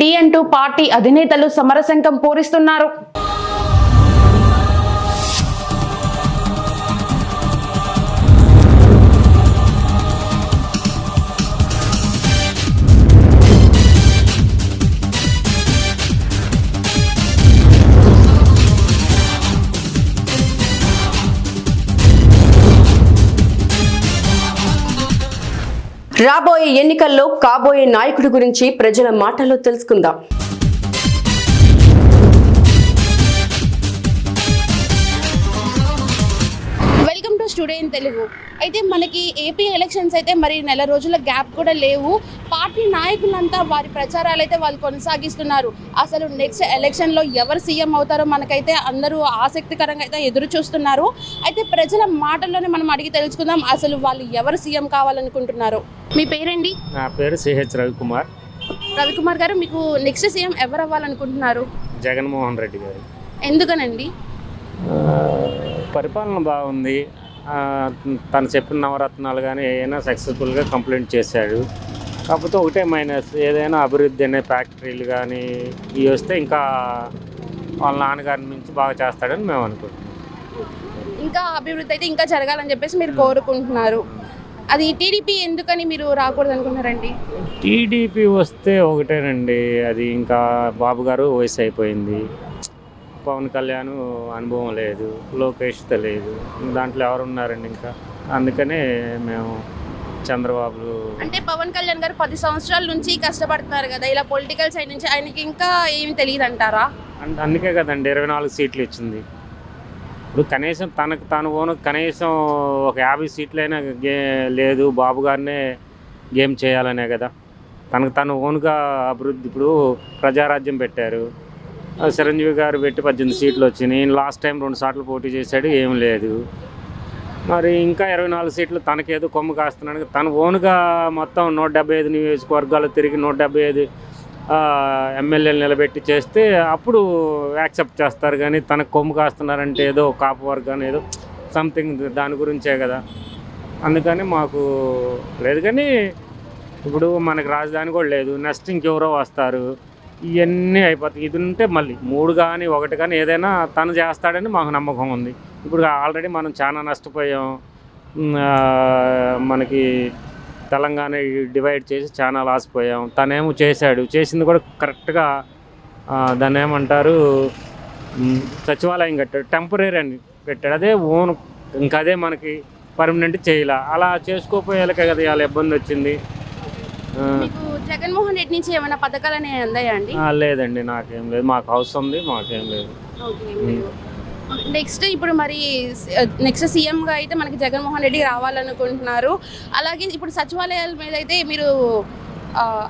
D అంటూ party అధినేతలు సమరశంఖం పూరిస్తున్నారు. రాబోయే ఎన్నికల్లో కాబోయే నాయకుడి గురించి ప్రజల మాటల్లో తెలుసుకుందాం. టు స్టూడియో ఇన్ తెలుగు అయితే మనకి ఏపీ ఎలక్షన్స్ అయితే మరి నెల రోజుల గ్యాప్ కూడా లేవు. పార్టీ నాయకులంతా వారి ప్రచారాలు అయితే వాళ్ళు కొనసాగిస్తున్నారు. అసలు నెక్స్ట్ ఎలక్షన్లో ఎవరు సీఎం అవుతారో మనకైతే అందరూ ఆసక్తికరంగా అయితే ఎదురు చూస్తున్నారు. అయితే ప్రజల మాటల్లోనే మనం అడిగి తెలుసుకుందాం. అసలు వాళ్ళు ఎవరు సీఎం కావాలనుకుంటున్నారు. మీ పేరేంటి నా పేరు సిహెచ్ రవికుమార్. రవికుమార్ గారు మీకు నెక్స్ట్ సీఎం ఎవరు అవ్వాలనుకుంటున్నారు? జగన్మోహన్ రెడ్డి గారు. ఎందుకనండి? పరిపాలన బాగుంది. తను చెప్పిన నవరత్నాలు కానీ ఏదైనా సక్సెస్ఫుల్గా కంప్లీట్ చేశాడు. కాకపోతే ఒకటే మైనస్ ఏదైనా అభివృద్ధి అనే ఫ్యాక్టరీలు కానీ ఇవి వస్తే ఇంకా వాళ్ళ నాన్నగారి నుంచి బాగా చేస్తాడని మేము అనుకుంటున్నాం. ఇంకా అభివృద్ధి అయితే ఇంకా జరగాలని చెప్పేసి మీరు కోరుకుంటున్నారు. అది టీడీపీ ఎందుకని మీరు రాకూడదు అనుకుంటున్నారండి టీడీపీ వస్తే ఒకటేనండి. అది ఇంకా బాబు గారు వయసు అయిపోయింది. పవన్ కళ్యాణ్ అనుభవం లేదు లోకేష్ తెలియదు దాంట్లో ఎవరు ఉన్నారండి ఇంకా? అందుకనే మేము చంద్రబాబు అంటే పవన్ కళ్యాణ్ గారు పది సంవత్సరాల నుంచి కష్టపడుతున్నారు కదా ఇలా పొలిటికల్ సైడ్ నుంచి ఆయనకి ఇంకా ఏమి తెలియదు అంటారా అందుకే కదండి ఇరవై నాలుగు సీట్లు ఇచ్చింది. ఇప్పుడు కనీసం తనకు తాను ఓను కనీసం ఒక యాభై సీట్లైనా గే లేదు బాబు గారినే గేమ్ చేయాలనే కదా. తనకు తను ఓన్గా అభివృద్ధి ఇప్పుడు ప్రజారాజ్యం పెట్టారు. చిరంజీవి గారు పెట్టి పద్దెనిమిది సీట్లు వచ్చినాయి. లాస్ట్ టైం రెండు సార్లు పోటీ చేశాడు ఏం లేదు. మరి ఇంకా ఇరవై నాలుగు సీట్లు తనకేదో కొమ్ము కాస్తున్నాడు. తన ఓన్గా మొత్తం నూట డెబ్బై ఐదు నియోజకవర్గాలు తిరిగి నూట డెబ్బై ఐదు ఎమ్మెల్యేలు నిలబెట్టి చేస్తే అప్పుడు యాక్సెప్ట్ చేస్తారు. కానీ తనకు కొమ్ము కాస్తున్నారంటే ఏదో కాపు వర్గాన్ని ఏదో సంథింగ్ దాని గురించే కదా. అందుకని మాకు లేదు. కానీ ఇప్పుడు మనకు రాజధాని కూడా లేదు. నెక్స్ట్ ఇంకెవరో వస్తారు. ఇవన్నీ అయిపోతాయి. ఇది ఉంటే మళ్ళీ మూడు కానీ ఒకటి కానీ ఏదైనా తను చేస్తాడని మాకు నమ్మకం ఉంది. ఇప్పుడు ఆల్రెడీ మనం చాలా నష్టపోయాం. మనకి తెలంగాణ డివైడ్ చేసి చాలా లాస్ పోయాం. తనేమో చేశాడు. చేసింది కూడా కరెక్ట్గా దాన్ని ఏమంటారు సచివాలయం కట్టాడు. టెంపరీ అని పెట్టాడు. అదే ఓన్ ఇంకా అదే మనకి పర్మనెంట్ చేయాల. అలా చేసుకోపోయేలకే కదా ఇవాళ ఇబ్బంది వచ్చింది. మీకు జగన్మోహన్ రెడ్డి నుంచి ఏమైనా పథకాలు అనేవి అందాయా అండి? లేదండి నాకేం లేదు. మాకు హౌస్ ఉంది మాకేం లేదు. నెక్స్ట్ ఇప్పుడు మరి నెక్స్ట్ సీఎంగా అయితే మనకి జగన్మోహన్ రెడ్డి రావాలనుకుంటున్నారు. అలాగే ఇప్పుడు సచివాలయాల మీద అయితే మీరు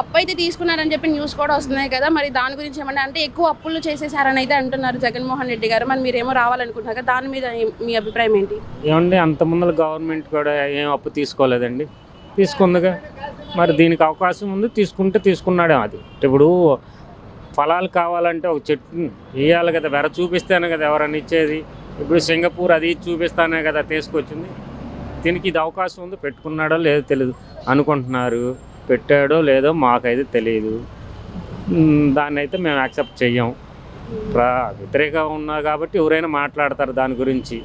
అప్పు అయితే తీసుకున్నారని చెప్పి న్యూస్ కూడా వస్తున్నాయి కదా. మరి దాని గురించి ఏమన్నా అంటే ఎక్కువ అప్పులు చేసేసారని అయితే అంటున్నారు జగన్మోహన్ రెడ్డి గారు. మరి మీరేమో రావాలనుకుంటున్నారు కదా దాని మీద మీ అభిప్రాయం ఏంటి? ఏమండి అంత ముందర గవర్నమెంట్ కూడా ఏం అప్పు తీసుకోలేదండి. తీసుకుందిగా. మరి దీనికి అవకాశం ఉంది తీసుకుంటే తీసుకున్నాడే అది ఇప్పుడు ఫలాలు కావాలంటే ఒక చెట్టు ఇవ్వాలి కదా వెర చూపిస్తేనే కదా ఎవరన్నా ఇచ్చేది. ఇప్పుడు సింగపూర్ అది చూపిస్తానే కదా తీసుకొచ్చింది. దీనికి ఇది అవకాశం ఉంది పెట్టుకున్నాడో లేదో తెలియదు అనుకుంటున్నారు పెట్టాడో లేదో మాకైతే తెలియదు దాన్ని అయితే మేము యాక్సెప్ట్ చెయ్యం. ప్ర వ్యతిరేకంగా ఉన్నారు కాబట్టి ఎవరైనా మాట్లాడతారు దాని గురించి.